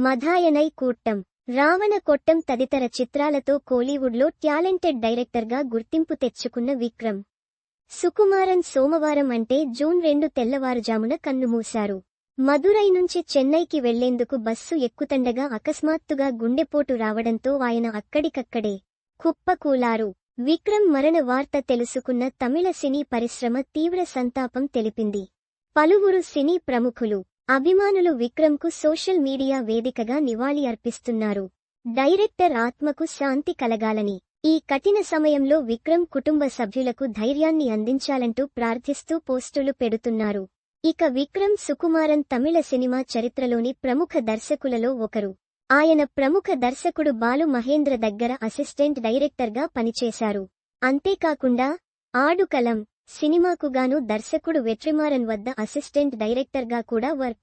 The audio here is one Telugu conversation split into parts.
మధాయనై కూట్టం. రావణ కొట్టం తదితర చిత్రాలతో కోలీవుడ్లో టాలెంటెడ్ డైరెక్టర్గా గుర్తింపు తెచ్చుకున్న విక్రమ్. సుకుమారన్ సోమవారం అంటే జూన్ రెండు తెల్లవారుజామున కన్నుమూశారు. మదురై నుంచి చెన్నైకి వెళ్ళేందుకు బస్సు ఎక్కుతండగా అకస్మాత్తుగా గుండెపోటు రావడంతో ఆయన అక్కడికక్కడే కుప్పకూలారు. విక్రమ్ మరణ వార్త తెలుసుకున్న తమిళ సినీ పరిశ్రమ తీవ్ర సంతాపం తెలిపింది. పలువురు సినీ ప్రముఖులు అభిమానులు విక్రమ్కు సోషల్ మీడియా వేదికగా నివాళి అర్పిస్తున్నారు. డైరెక్టర్ ఆత్మకు శాంతి కలగాలని ఈ కఠిన సమయంలో విక్రమ్ కుటుంబ సభ్యులకు ధైర్యాన్ని అందించాలంటూ ప్రార్థిస్తూ పోస్టులు పెడుతున్నారు. ఇక విక్రమ్ సుకుమారన్ తమిళ సినిమా చరిత్రలోని ప్రముఖ దర్శకులలో ఒకరు. ఆయన ప్రముఖ దర్శకుడు బాలు మహేంద్ర దగ్గర అసిస్టెంట్ డైరెక్టర్గా పనిచేశారు. అంతేకాకుండా ఆడుకలం సినిమాకు గాను దర్శకుడు వెట్రిమారన్ వద్ద అసిస్టెంట్ డైరెక్టర్గా కూడా వర్క్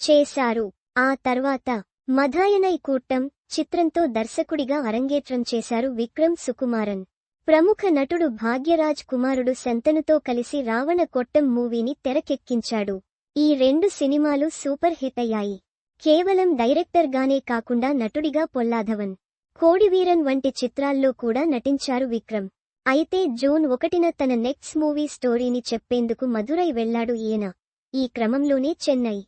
చేశారు. ఆ తర్వాత మధాయనై కూట్టం చిత్రంతో దర్శకుడిగా అరంగేట్రం చేశారు విక్రమ్ సుకుమారన్. ప్రముఖ నటుడు భాగ్యరాజ్ కుమారుడు శంతనుతో కలిసి రావణ కొట్టం మూవీని తెరకెక్కించాడు. ఈ రెండు సినిమాలు సూపర్ హిట్ అయ్యాయి. కేవలం డైరెక్టర్గానే కాకుండా నటుడిగా పొల్లాధవన్ కోడివీరన్ వంటి చిత్రాల్లో కూడా నటించారు విక్రమ్. అయితే జూన్ ఒకటిన తన నెక్స్ట్ మూవీ స్టోరీని చెప్పేందుకు మధురై వెళ్ళాడు ఈయన. ఈ క్రమంలోనే చెన్నై.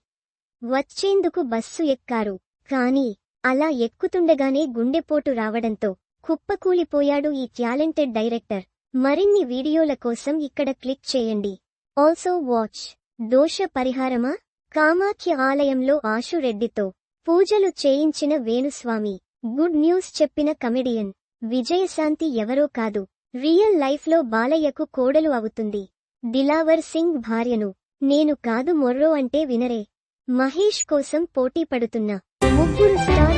వచ్చేందుకు బస్సు ఎక్కారు. కానీ అలా ఎక్కుతుండగానే గుండెపోటు రావడంతో కుప్పకూలిపోయాడు ఈ టాలెంటెడ్ డైరెక్టర్. మరిన్ని వీడియోల కోసం ఇక్కడ క్లిక్ చేయండి. Also watch. దోష పరిహారమా? కామాఖ్య ఆలయంలో ఆశురెడ్డితో పూజలు చేయించిన వేణుస్వామి. గుడ్ న్యూస్ చెప్పిన కమెడియన్. విజయశాంతి ఎవరో కాదు. రియల్ లైఫ్లో బాలయ్యకు కోడలు అవుతుంది. దిలావర్ సింగ్ భార్యను. నేను కాదు మొర్రో అంటే వినరే. మహేష్ కోసం పోటీ పడుతున్న. ముగ్గురు స్టార్